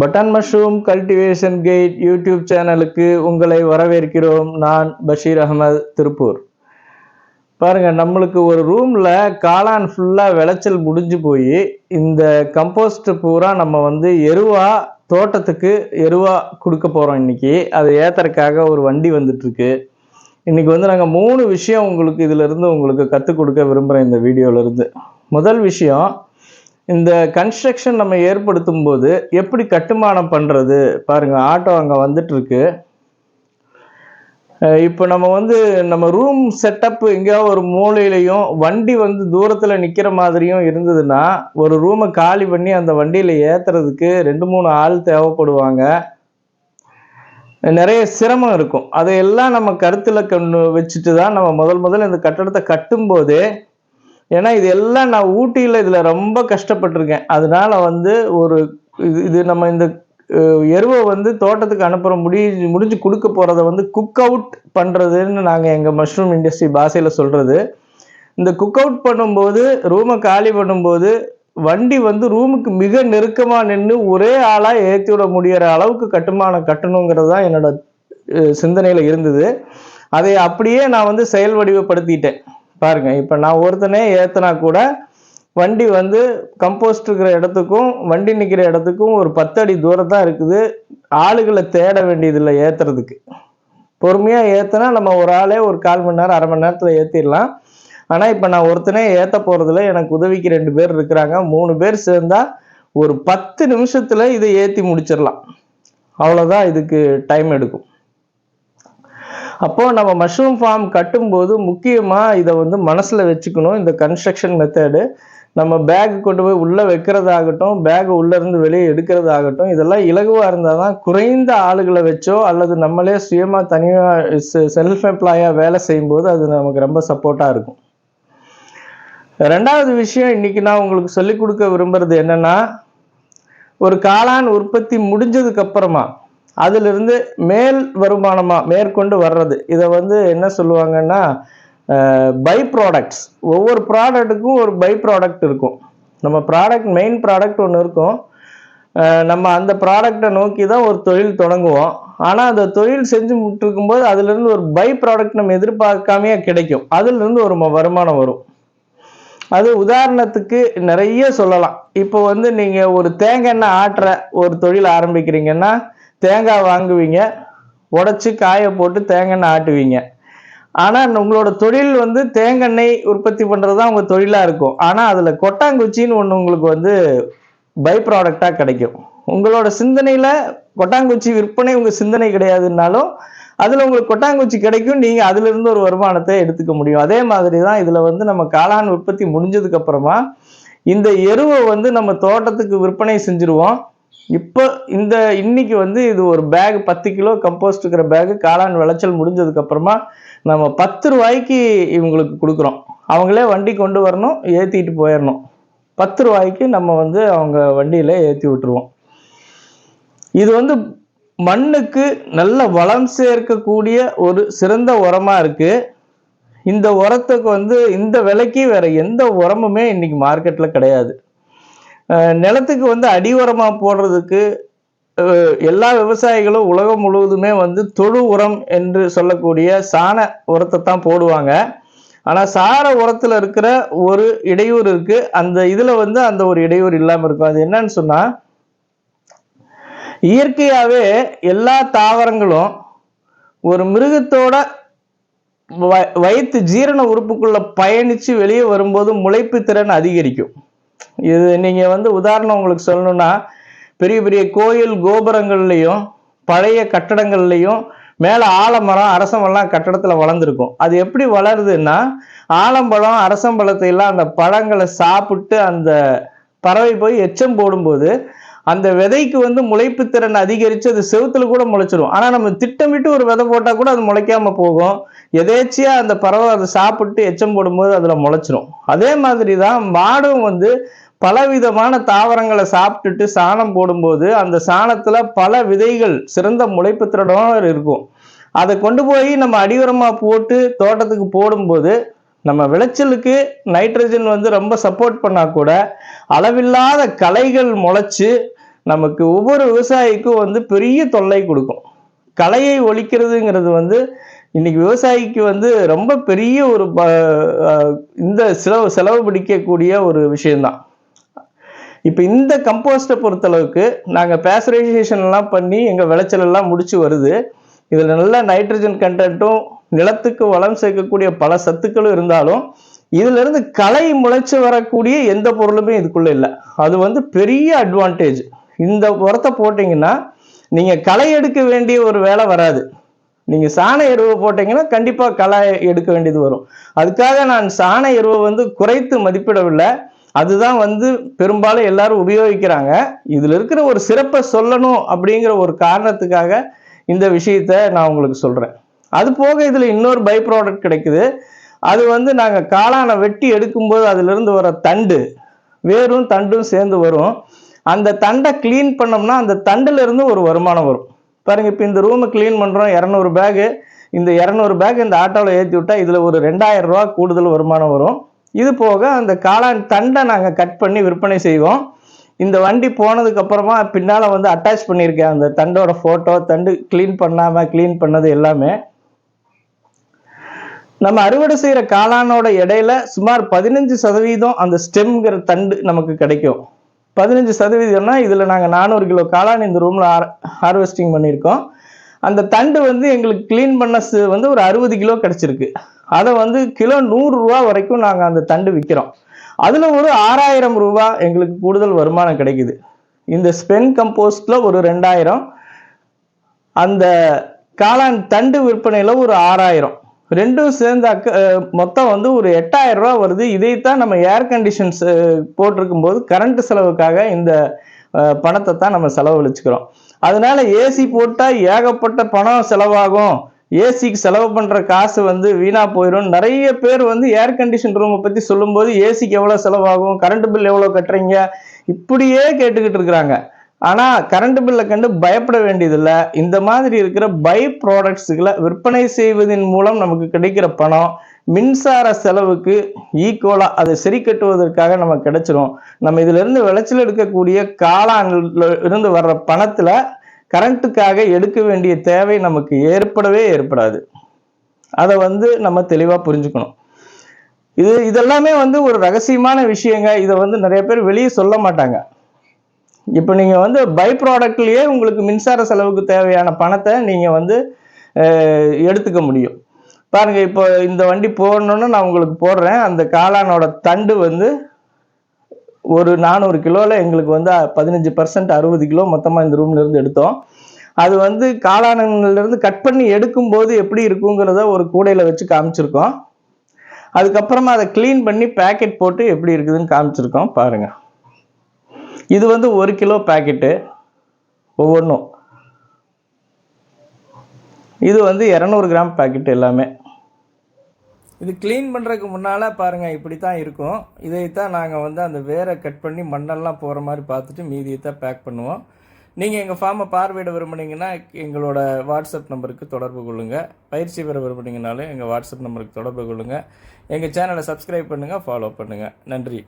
Button mushroom cultivation guide YouTube சேனலுக்கு உங்களை வரவேற்கிறோம். நான் பஷீர் அகமது திருப்பூர். பாருங்க நம்மளுக்கு ஒரு ரூம்ல காளான் ஃபுல்லா விளைச்சல் முடிஞ்சு போய் இந்த கம்போஸ்ட் பூரா நம்ம வந்து எருவா தோட்டத்துக்கு எருவா கொடுக்க போறோம் இன்னைக்கு. அதை ஏத்துறதுக்காக ஒரு வண்டி வந்துட்டு இருக்கு இன்னைக்கு வந்து நாங்கள் மூணு விஷயம் உங்களுக்கு இதுல இருந்து உங்களுக்கு கற்றுக் கொடுக்க விரும்புகிறேன் இந்த வீடியோல இருந்து. முதல் விஷயம் இந்த கன்ஸ்ட்ரக்ஷன் நம்ம ஏற்படுத்தும் போது எப்படி கட்டுமானம் பண்ணுறது பாருங்கள் ஆட்டோ அங்கே வந்துட்டுருக்கு. இப்போ நம்ம வந்து நம்ம ரூம் செட்டப் எங்கேயாவது ஒரு மூலையிலையும் வண்டி வந்து தூரத்தில் நிற்கிற மாதிரியும் இருந்ததுன்னா ஒரு ரூமை காலி பண்ணி அந்த வண்டியில் ஏத்துறதுக்கு ரெண்டு மூணு ஆள் தேவைப்படுவாங்க. நிறைய சிரமம் இருக்கும். அதையெல்லாம் நம்ம கருத்தில் கண் வச்சுட்டு தான் நம்ம முதல் முதல்ல இந்த கட்டடத்தை கட்டும்போதே ஏன்னா இது எல்லாம் நான் ஊட்டியில் இதில் ரொம்ப கஷ்டப்பட்டிருக்கேன். அதனால வந்து ஒரு இது இது நம்ம இந்த எருவை வந்து தோட்டத்துக்கு அனுப்புகிற முடி முடிஞ்சு கொடுக்க போகிறத வந்து குக் அவுட் பண்ணுறதுன்னு நாங்கள் எங்கள் மஷ்ரூம் இண்டஸ்ட்ரி பாஷையில் சொல்கிறது இந்த குக் அவுட் பண்ணும்போது ரூமை காலி பண்ணும்போது வண்டி வந்து ரூமுக்கு மிக நெருக்கமாக நின்று ஒரே ஆளாக ஏற்றி விட முடியிற அளவுக்கு கட்டுமானம் கட்டணுங்கிறது தான் என்னோட சிந்தனையில் இருந்தது. அதை அப்படியே நான் வந்து செயல் வடிவப்படுத்திட்டேன். பாருங்க இப்போ நான் ஒருத்தனே ஏற்றினா கூட வண்டி வந்து கம்போஸ்ட் இருக்கிற இடத்துக்கும் வண்டி நிற்கிற இடத்துக்கும் ஒரு பத்து அடி தூரம் தான் இருக்குது. ஆளுகளை தேட வேண்டியதில்லை ஏற்றுறதுக்கு பொறுமையாக ஏற்றினா நம்ம ஒரு ஆளே ஒரு கால் மணி நேரம் அரை மணி நேரத்தில் ஏற்றிடலாம் ஆனால் இப்போ நான் ஒருத்தனே ஏற்ற போகிறதுல எனக்கு உதவிக்கு ரெண்டு பேர் இருக்கிறாங்க. மூணு பேர் சேர்ந்தால் ஒரு பத்து நிமிஷத்தில் இதை ஏற்றி முடிச்சிடலாம். அவ்வளோதான் இதுக்கு டைம் எடுக்கும். அப்போ நம்ம மஷ்ரூம் ஃபார்ம் கட்டும்போது முக்கியமாக இதை வந்து மனசில் வச்சுக்கணும் இந்த கன்ஸ்ட்ரக்ஷன் மெத்தடு நம்ம பேக் கொண்டு போய் உள்ளே வைக்கிறதாகட்டும் பேக் இருந்து வெளியே எடுக்கிறதாகட்டும் இதெல்லாம் இலகுவாக இருந்தால் தான் குறைந்த ஆளுகளை வச்சோ அல்லது நம்மளே சுயமாக தனியாக செல்ஃப் எம்ப்ளாயாக வேலை செய்யும்போது அது நமக்கு ரொம்ப சப்போர்ட்டாக இருக்கும். ரெண்டாவது விஷயம் இன்னைக்கு நான் உங்களுக்கு சொல்லிக் கொடுக்க விரும்புறது என்னன்னா ஒரு காளான் உற்பத்தி முடிஞ்சதுக்கு அப்புறமா அதிலிருந்து மேல் வருமானமாக மேற்கொண்டு வர்றது. இதை வந்து என்ன சொல்லுவாங்கன்னா பை ப்ராடக்ட்ஸ் ஒவ்வொரு ப்ராடக்ட்டுக்கும் ஒரு பை ப்ராடக்ட் இருக்கும். நம்ம ப்ராடக்ட் மெயின் ப்ராடக்ட் ஒன்று இருக்கும். நம்ம அந்த ப்ராடக்டை நோக்கி தான் ஒரு தொழில் தொடங்குவோம். ஆனால் அந்த தொழில் செஞ்சு விட்டுருக்கும்போது அதுலேருந்து ஒரு பை ப்ராடக்ட் நம்ம எதிர்பார்க்காமையே கிடைக்கும். அதுலேருந்து ஒரு ம- வருமானம் வரும். அது உதாரணத்துக்கு நிறைய சொல்லலாம். இப்போ வந்து நீங்கள் ஒரு தேங்காய் எண்ணெய் ஆட்டுற ஒரு தொழில் ஆரம்பிக்கிறீங்கன்னா தேங்காய் வாங்குவீங்க உடச்சி காய போட்டு தேங்காய் எண்ணெய் ஆட்டுவீங்க. ஆனால் உங்களோட தொழில் வந்து தேங்காய் எண்ணெய் உற்பத்தி பண்ணுறது தான் உங்கள் தொழிலாக இருக்கும். ஆனால் அதில் கொட்டாங்குச்சின்னு ஒன்று உங்களுக்கு வந்து பை ப்ராடக்டாக கிடைக்கும். உங்களோட சிந்தனையில் கொட்டாங்குச்சி விற்பனை உங்கள் சிந்தனை கிடையாதுன்னாலும் அதில் உங்களுக்கு கொட்டாங்குச்சி கிடைக்கும் நீங்கள் அதிலிருந்து ஒரு வருமானத்தை எடுத்துக்க முடியும். அதே மாதிரி தான் இதில் வந்து நம்ம காளான் உற்பத்தி முடிஞ்சதுக்கப்புறமா இந்த எருவை வந்து நம்ம தோட்டத்துக்கு விற்பனை செஞ்சுருவோம். இப்போ இந்த இன்னைக்கு வந்து இது ஒரு பேக் பத்து கிலோ கம்போஸ்ட் இருக்கிற பேக் காளான் விளைச்சல் முடிஞ்சதுக்கு அப்புறமா நம்ம பத்து ரூபாய்க்கு இவங்களுக்கு கொடுக்குறோம். அவங்களே வண்டி கொண்டு வரணும் ஏற்றிட்டு போயிடணும் பத்து ரூபாய்க்கு நம்ம வந்து அவங்க வண்டியில ஏற்றி விட்டுருவோம். இது வந்து மண்ணுக்கு நல்ல வளம் சேர்க்கக்கூடிய ஒரு சிறந்த உரமா இருக்கு. இந்த உரத்துக்கு வந்து இந்த விலைக்கு வேற எந்த உரமுமே இன்னைக்கு மார்க்கெட்ல கிடையாது. நிலத்துக்கு வந்து அடி உரமாக போடுறதுக்கு எல்லா விவசாயிகளும் உலகம் முழுவதுமே வந்து தொழு உரம் என்று சொல்லக்கூடிய சாண உரத்தை தான் போடுவாங்க. ஆனால் சார உரத்தில் இருக்கிற ஒரு இடையூறு இருக்கு. அந்த இதில் வந்து அந்த ஒரு இடையூறு இல்லாமல் இருக்கும். அது என்னன்னு சொன்னால் இயற்கையாகவே எல்லா தாவரங்களும் ஒரு மிருகத்தோட வ- வயிற்று ஜீரண உறுப்புக்குள்ளே பயணித்து வெளியே வரும்போது முளைப்பு திறன் அதிகரிக்கும். இது நீங்கள் வந்து உதாரணம் உங்களுக்கு சொல்லணும்னா பெரிய பெரிய கோயில் கோபுரங்கள்லையும் பழைய கட்டடங்கள்லையும் மேலே ஆலமரம் அரசம்பழம் கட்டடத்தில் வளர்ந்துருக்கும். அது எப்படி வளருதுன்னா ஆலம்பழம் அரசம்பழத்தை எல்லாம் அந்த பழங்களை சாப்பிட்டு அந்த பறவை போய் எச்சம் போடும்போது அந்த விதைக்கு வந்து முளைப்பு திறன் அதிகரித்து அது செவுத்துல கூட முளைச்சிரும். ஆனால் நம்ம திட்டமிட்டு ஒரு விதை போட்டால் கூட அது முளைக்காமல் போகும். எதேச்சியாக அந்த பறவை அதை சாப்பிட்டு எச்சம் போடும்போது அதில் முளைச்சிரும். அதே மாதிரி தான் மாடும் வந்து பலவிதமான தாவரங்களை சாப்பிட்டுட்டு சாணம் போடும்போது அந்த சாணத்தில் பல விதைகள் சிறந்த முளைப்பு இருக்கும். அதை கொண்டு போய் நம்ம அடிவரமாக போட்டு தோட்டத்துக்கு போடும்போது நம்ம விளைச்சலுக்கு நைட்ரஜன் வந்து ரொம்ப சப்போர்ட் பண்ணால் கூட அளவில்லாத களைகள் முளைச்சு நமக்கு ஒவ்வொரு விவசாயிக்கும் வந்து பெரிய தொல்லை கொடுக்கும். களையை ஒழிக்கிறதுங்கிறது வந்து இன்னைக்கு விவசாயிக்கு வந்து ரொம்ப பெரிய ஒரு ப- இந்த செலவு செலவு பிடிக்கக்கூடிய ஒரு விஷயம்தான். இப்போ இந்த கம்போஸ்ட்டை பொறுத்தளவுக்கு நாங்கள் பேசரைசேஷன்லாம் பண்ணி எங்கள் விளைச்சலெல்லாம் முடிச்சு வருது. இதில் நல்ல நைட்ரஜன் கண்டென்ட்டும் நிலத்துக்கு வளம் சேர்க்கக்கூடிய பல சத்துக்களும் இருந்தாலும் இதிலிருந்து களை முளைச்சு வரக்கூடிய எந்த பொருளுமே இதுக்குள்ளே இல்லை. அது வந்து பெரிய அட்வான்டேஜ் இந்த உரத்தை போட்டிங்கன்னா நீங்கள் களை எடுக்க வேண்டிய ஒரு வேலை வராது. நீங்க சாண எருவை போட்டீங்கன்னா கண்டிப்பா களை எடுக்க வேண்டியது வரும். அதுக்காக நான் சாண எருவை வந்து குறைத்து மதிப்பிடவில்லை. அதுதான் வந்து பெரும்பாலும் எல்லாரும் உபயோகிக்கிறாங்க. இதுல இருக்கிற ஒரு சிறப்பை சொல்லணும் அப்படிங்கிற ஒரு காரணத்துக்காக இந்த விஷயத்த நான் உங்களுக்கு சொல்றேன். அது போக இதுல இன்னொரு பை ப்ராடக்ட் கிடைக்குது. அது வந்து நாங்க காளானை வெட்டி எடுக்கும்போது அதுல இருந்து வர தண்டு வேரும் தண்டும் சேர்ந்து வரும். அந்த தண்டை க்ளீன் பண்ணோம்னா அந்த தண்டுல இருந்து ஒரு வருமானம் வரும். பாருங்க இப்போ இந்த ரூமை க்ளீன் பண்ணுறோம் இரநூறு பேகு இந்த இரநூறு பேக் இந்த ஆட்டோவில் ஏற்றி விட்டால் இதில் ஒரு ரெண்டாயிரம் ரூபா கூடுதல் வருமானம் வரும். இது போக அந்த காளான் தண்டை நாங்கள் கட் பண்ணி விற்பனை செய்வோம். இந்த வண்டி போனதுக்கு அப்புறமா வந்து அட்டாச் பண்ணியிருக்கேன். அந்த தண்டோட ஃபோட்டோ தண்டு க்ளீன் பண்ணாமல் க்ளீன் பண்ணது எல்லாமே. நம்ம அறுவடை செய்கிற காளானோட இடையில சுமார் பதினஞ்சு சதவீதம் அந்த ஸ்டெம்ங்கிற தண்டு நமக்கு கிடைக்கும். பதினஞ்சு சதவீதம்னா இதில் நாங்கள் நானூறு கிலோ காளான் இந்த ரூம்ல ஹார்வெஸ்டிங் பண்ணியிருக்கோம். அந்த தண்டு வந்து எங்களுக்கு க்ளீன் பண்ண வந்து ஒரு அறுபது கிலோ கிடச்சிருக்கு. அதை வந்து கிலோ நூறுரூவா வரைக்கும் நாங்கள் அந்த தண்டு விற்கிறோம் அதில் ஒரு ஆறாயிரம் ரூபா எங்களுக்கு கூடுதல் வருமானம் கிடைக்குது. இந்த ஸ்பென் கம்போஸ்டில் ஒரு ரெண்டாயிரம். அந்த காளான் தண்டு விற்பனையில் ஒரு ஆறாயிரம். ரெண்டும் சேர்ந்து அக்க மொத்தம் வந்து ஒரு எட்டாயிரம் ரூபா வருது. இதைத்தான் நம்ம ஏர் கண்டிஷன்ஸ் போட்டிருக்கும் போது கரண்ட் செலவுக்காக இந்த பணத்தை தான் நம்ம செலவழிச்சுக்கிறோம். அதனால ஏசி போட்டால் ஏகப்பட்ட பணம் செலவாகும். ஏசிக்கு செலவு பண்ற காசு வந்து வீணா போயிடும் நிறைய பேர் வந்து ஏர் கண்டிஷன் ரூமை பத்தி சொல்லும்போது ஏசிக்கு எவ்வளவு செலவாகும்? கரண்ட் பில் எவ்வளவு கட்டுறீங்க? இப்படியே கேட்டுக்கிட்டு இருக்கிறாங்க. ஆனால் கரண்ட் பில்லை கண்டு பயப்பட வேண்டியதில்லை. இந்த மாதிரி இருக்கிற பை ப்ராடக்ட்ஸுகளை விற்பனை செய்வதன் மூலம் நமக்கு கிடைக்கிற பணம் மின்சார செலவுக்கு ஈக்குவலாக அதை சரி கட்டுவதற்காக நமக்கு கிடைச்சிரும். நம்ம இதிலிருந்து விளைச்சல் எடுக்கக்கூடிய காளான்ல இருந்து வர்ற பணத்தில் கரண்ட்டுக்காக எடுக்க வேண்டிய தேவை நமக்கு ஏற்படவே ஏற்படாது. அதை வந்து நம்ம தெளிவாக புரிஞ்சுக்கணும். இது இதெல்லாமே வந்து ஒரு ரகசியமான விஷயங்க. இதை வந்து நிறைய பேர் வெளியே சொல்ல மாட்டாங்க. இப்போ நீங்கள் வந்து பை ப்ராடக்ட்லேயே உங்களுக்கு மின்சார செலவுக்கு தேவையான பணத்தை நீங்கள் வந்து எடுத்துக்க முடியும். பாருங்கள் இப்போ இந்த வண்டி போடணுன்னு நான் உங்களுக்கு போடுறேன். அந்த காளானோட தண்டு வந்து ஒரு நானூறு கிலோவில் எங்களுக்கு வந்து பதினஞ்சு பர்சன்ட் அறுபது கிலோ மொத்தமாக இந்த ரூம்லேருந்து எடுத்தோம். அது வந்து காளானங்கள்லேருந்து கட் பண்ணி எடுக்கும்போது எப்படி இருக்குங்கிறத ஒரு கூடையில் வச்சு காமிச்சிருக்கோம். அதுக்கப்புறமா அதை க்ளீன் பண்ணி பேக்கெட் போட்டு எப்படி இருக்குதுன்னு காமிச்சிருக்கோம். பாருங்கள் இது வந்து ஒரு கிலோ பேக்கெட்டு. ஒவ்வொன்றும் இது வந்து இரநூறு கிராம் பேக்கெட் எல்லாமே. இது க்ளீன் பண்ணுறதுக்கு முன்னால் பாருங்கள் இப்படி தான் இருக்கும். இதைத்தான் நாங்கள் வந்து அந்த வேரை கட் பண்ணி மண்ணெல்லாம் போகிற மாதிரி பார்த்துட்டு மீதியை தான் பேக் பண்ணுவோம் நீங்கள் எங்கள் ஃபார்மை பார்வையிட விரும்புனீங்கன்னா எங்களோட வாட்ஸ்அப் நம்பருக்கு தொடர்பு கொள்ளுங்கள் பயிற்சி பெற விரும்புனீங்கனாலும் எங்கள் வாட்ஸ்அப் நம்பருக்கு தொடர்பு கொள்ளுங்கள் எங்கள் சேனலை சப்ஸ்கிரைப் பண்ணுங்கள் ஃபாலோ பண்ணுங்கள் நன்றி.